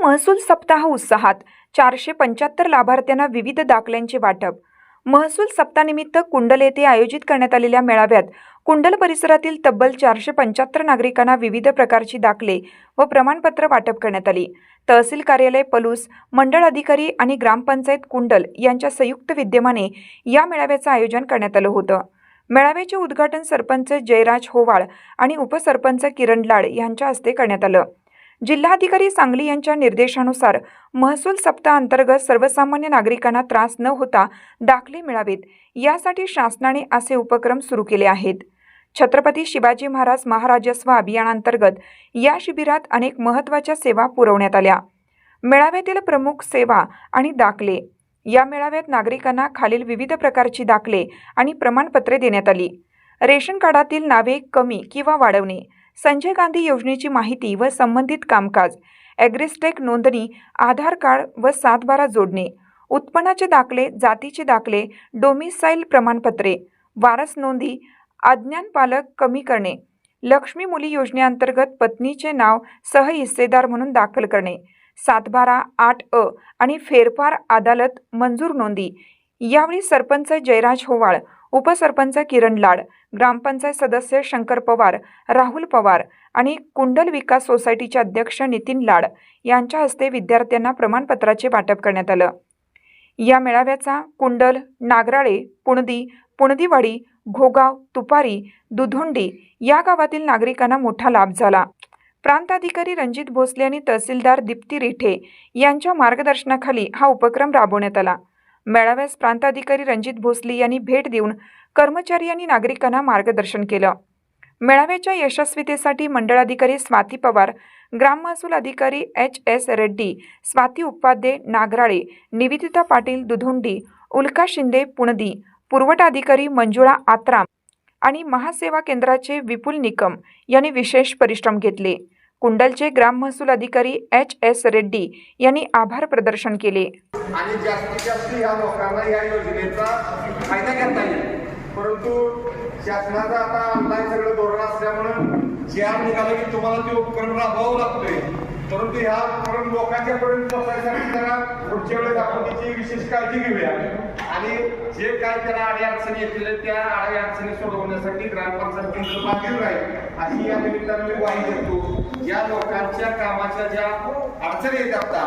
महसूल सप्ताह उत्साहात चारशे पंच्याहत्तर लाभार्थ्यांना विविध दाखल्यांचे वाटप. महसूल सप्तानिमित्त कुंडल येथे आयोजित करण्यात आलेल्या मेळाव्यात कुंडल परिसरातील तब्बल चारशे पंच्याहत्तर नागरिकांना विविध प्रकारची दाखले व प्रमाणपत्र वाटप करण्यात आली. तहसील कार्यालय पलूस मंडळ अधिकारी आणि ग्रामपंचायत कुंडल यांच्या संयुक्त विद्यमाने या मेळाव्याचं आयोजन करण्यात आलं होतं. मेळाव्याचे उद्घाटन सरपंच जयराज होवाळ आणि उपसरपंच किरण लाड यांच्या हस्ते करण्यात आलं. जिल्हाधिकारी सांगली यांच्या निर्देशानुसार महसूल सप्ताहांतर्गत सर्वसामान्य नागरिकांना त्रास न होता दाखले मिळावेत. यासाठी शासनाने असे उपक्रम सुरू केले आहेत. छत्रपती शिवाजी महाराज महाराजस्व अभियानांतर्गत या शिबिरात अनेक महत्त्वाच्या सेवा पुरवण्यात आल्या. मेळाव्यातील प्रमुख सेवा आणि दाखले. या मेळाव्यात नागरिकांना खालील विविध प्रकारची दाखले आणि प्रमाणपत्रे देण्यात आली. रेशन कार्डातील नावे कमी किंवा वाढवणे. संजय गांधी योजनेची माहिती व संबंधित कामकाज ॲग्रिस्टेक नोंदणी आधार कार्ड व सातबारा जोडणे उत्पन्नाचे दाखले जातीचे दाखले डोमिसाईल प्रमाणपत्रे वारस नोंदी अज्ञान पालक कमी करणे लक्ष्मी मुली योजनेअंतर्गत पत्नीचे नाव सहहिस्सेदार म्हणून दाखल करणे सातबारा आठ अ आणि फेरफार अदालत मंजूर नोंदी यावेळी सरपंच जयराज होवाळ उपसरपंच किरण लाड ग्रामपंचायत सदस्य शंकर पवार राहुल पवार आणि कुंडल विकास सोसायटीचे अध्यक्ष नितीन लाड यांच्या हस्ते विद्यार्थ्यांना प्रमाणपत्राचे वाटप करण्यात आलं. या मेळाव्याचा कुंडल नागराळे पुणदी पुणदीवाडी घोगाव तुपारी दुधोंडी या गावातील नागरिकांना मोठा लाभ झाला. प्रांताधिकारी रणजित भोसले आणि तहसीलदार दीप्ती रिठे यांच्या मार्गदर्शनाखाली हा उपक्रम राबवण्यात आला. मेळाव्यास प्रांताधिकारी रणजित भोसले यांनी भेट देऊन कर्मचारी आणि नागरिकांना मार्गदर्शन केलं. मेळाव्याच्या यशस्वीतेसाठी मंडळाधिकारी स्वाती पवार ग्राम महसूल अधिकारी एच एस रेड्डी स्वाती उपाध्ये नागराळे निवेदिता पाटील दुधोंडी उल्का शिंदे पुणदी पुरवठाधिकारी मंजुळा आत्राम आणि महासेवा केंद्राचे विपुल निकम यांनी विशेष परिश्रम घेतले. कुंडलचे ग्राम महसूल अधिकारी एच एस रेड्डी यांनी आभार प्रदर्शन केले. आणि जास्तीत जास्त या लोकांना या योजनेचा फायदा घेता येईल. परंतु शासनाचं आता ऑनलाईन सगळं धोरण असल्यामुळं जे आम निघालं की तुम्हाला ते उपक्रम राबवावं लागतोय. परंतु ह्या उपक्रम लोकांच्या पर्यंत पोहोचण्यासाठी जरा पुढच्या वेळेस आपण त्याची विशेष काळजी घेऊया. आणि जे काय त्याला अडी अडचणी येतील त्या अडी अडचणी सोडवण्यासाठी ग्रामपंचायत केंद्र बाहेर राहील अशी या निमित्तानं मी ग्वाही देतो. या लोकांच्या कामाच्या ज्या अडचणी येत असतात